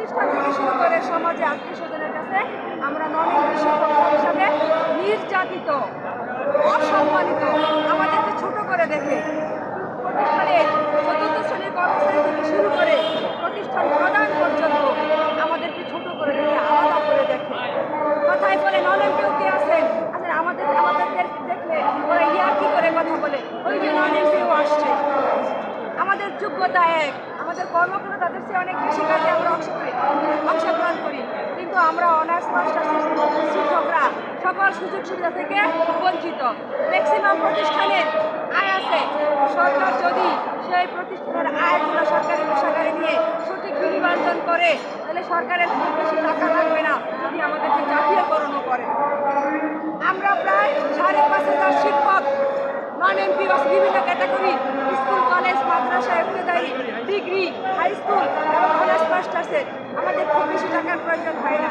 প্রতিষ্ঠান থেকে শুরু করে সমাজে আত্মীয় স্বজনের কাছে আমরা নন ইংলিশ হিসাবে নির্যাতিত, অসম্মানিত, আমাদেরকে ছোট করে দেখে প্রতিষ্ঠানে চতুর্থ শ্রেণির কর্মচারী থেকে শুরু করে প্রতিষ্ঠান প্রদান পর্যন্ত আমাদেরকে ছোট করে দেখে, আলাদা করে দেখে। কথায় বলে নলেন কেউ কে আছেন? আসলে আমাদের আমাদের দেখলে ওরা ইয়ার কি করে কথা বলে? ওই যে নলেন কেউ আসছে। আমাদের যোগ্যতা এক, আমাদের কর্মগুলো তাদের সে অনেক বেশি, কাজে অংশগ্রহণ করি। কিন্তু আমরা অনার্স, মাস্টার্স শিক্ষকরা সকল সুযোগ সুবিধা থেকে বঞ্চিত। ম্যাক্সিমাম প্রতিষ্ঠানের আয় আছে। সরকার যদি সেই প্রতিষ্ঠানের আয়গুলো সরকারি কোষাগারে নিয়ে সঠিক বিনিবন্ধন করে, তাহলে সরকারের খুব বেশি টাকা লাগবে না যদি আমাদেরকে জাতীয়করণও করে। আমরা প্রায় সাড়ে পাঁচ হাজার শিক্ষক নন এমপি বিভিন্ন ক্যাটাগরি স্কুল, কলেজ, মাদ্রাসা ইফতেদায়ী ডিগ্রি, হাই স্কুল এবং অনার্স মাস্টার্সের। আমাদের খুব বেশি টাকার প্রয়োজন হয় না।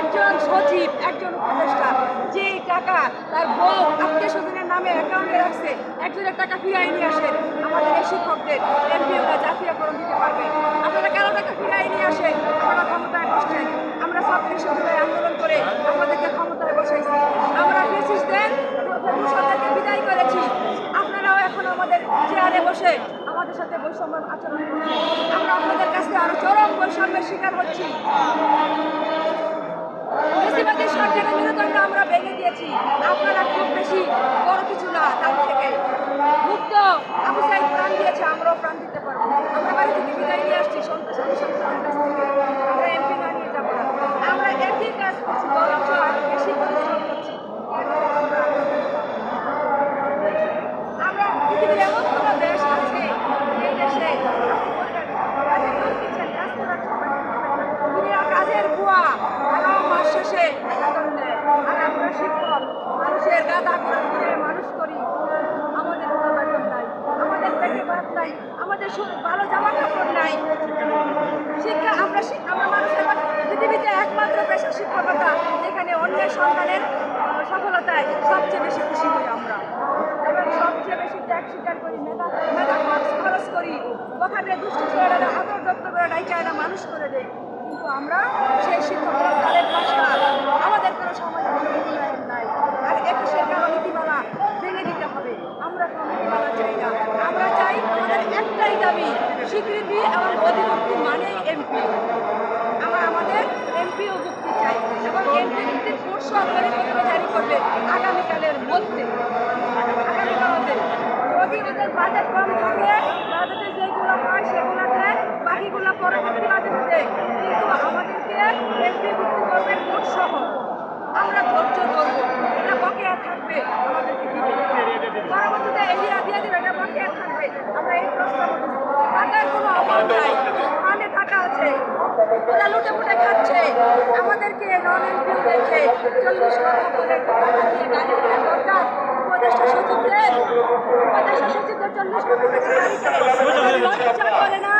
একজন সচিব, একজন উপদেষ্টা যে টাকা তার বউ আত্মীয় স্বজনের নামে অ্যাকাউন্টে রাখছে, একজনের টাকা ফিরাই নিয়ে আসেন আমাদের এই শিক্ষকদের, এমপিওরা জাতীয়করণ দিতে পারবে। আপনারা কেন টাকা ফিরাই নিয়ে আসেন, আপনারা ক্ষমতায় বসছেন আমরা সব কৃষক আন্দোলন করে আপনাদেরকে ক্ষমতায় বসাইছি আমরা ফেসিসদের প্রভূষণদেরকে বিদায় করেছি আপনারাও এখন আমাদের চেয়ারে বসে আমাদের সাথে বৈষম্য আচরণ করছেন আমরা আপনাদের কাছে আরও চরম বৈষম্যের শিকার হচ্ছি। আমরা আপনারা খুব বেশি কিছু না তার থেকে। মুক্ত প্রাণ দিয়েছে, আমরাও প্রাণ দিতে পারব। আমরা বাড়ি থেকে নিয়ে আসছি আমরা এমপি না যাব আমরা একই কাজ করছি আরও বেশি পরিশ্রম করছি আমরা পৃথিবীর এমন কোনো দেশ আছে যে দেশে আপনি বলবেন, কাজে যোগ দিচ্ছেন, কাজ করার সময় দিচ্ছেন না। দুনিয়া কাজের বুয়া বারো মাস শেষে বেতন দেয় আর আমরা শিক্ষক মানুষের গাদা করে ঘুরে মানুষ করি আমাদের কোনো বেতন নাই আমাদের পেটে ভাত নাই আমাদের ভালো জামা কাপড় নাই। শিক্ষা আমরা আমরা মানুষ এখন পৃথিবীতে একমাত্র পেশা শিক্ষকতা, যেখানে অন্যের সন্তানের সফলতায় সবচেয়ে বেশি খুশি হই আমরা। এবং সবচেয়ে বেশি ত্যাগ স্বীকার করি মেধা মেধা খরচ খরচ করি। ওখানে দুষ্ট ছেলেরা আদর যত্ন করে ডাইকে মানুষ করে দেয়। কিন্তু আমরা সেই শিক্ষকরা তাদের ভাষা আমাদের কোনো সমাজে কোনো মূল্যায়ন নাই আর একুশের কারও নীতিমালা ভেঙে দিতে হবে আমরা কোনো নীতিমালা চাই না আমরা চাই আমাদের একটাই দাবি স্বীকৃতি এবং অধিভুক্তি মানে এমপি আমরা আমাদের এমপিও মুক্তি চাই। এবং এমপি মুক্তির পরশু পরিকল্পনা জারি করবে আগামীকালের মধ্যে? আগামীকাল মধ্যে বাজেট কম থাকে বাজেটে যেগুলো হয় সেগুলোতে বাকিগুলো পরবর্তী বাজেটে দেয় কিন্তু আমাদেরকে এমপি মুক্তি করবে ভোট সহ আমরা ধৈর্য ধরবো এটা বকেয়া থাকবে আমাদেরকে দিবে পরবর্তীতে এরিয়া দিয়ে দেবে এটা বকেয়া থাকবে আমরা এই প্রস্তাব দিচ্ছি। টাকার কোনো অভাব নাই। ফান্ডে টাকা আছে। ওরা লুটে ফুটে খাচ্ছে। আমাদেরকে নন এমপিও রেখে চল্লিশ লক্ষ করে টাকা দিয়ে গাড়ি দরকার। উপদেষ্টা সচিবদের উপদেষ্টা সচিবদের চল্লিশ লক্ষ টাকা গাড়ি কেনে করে না।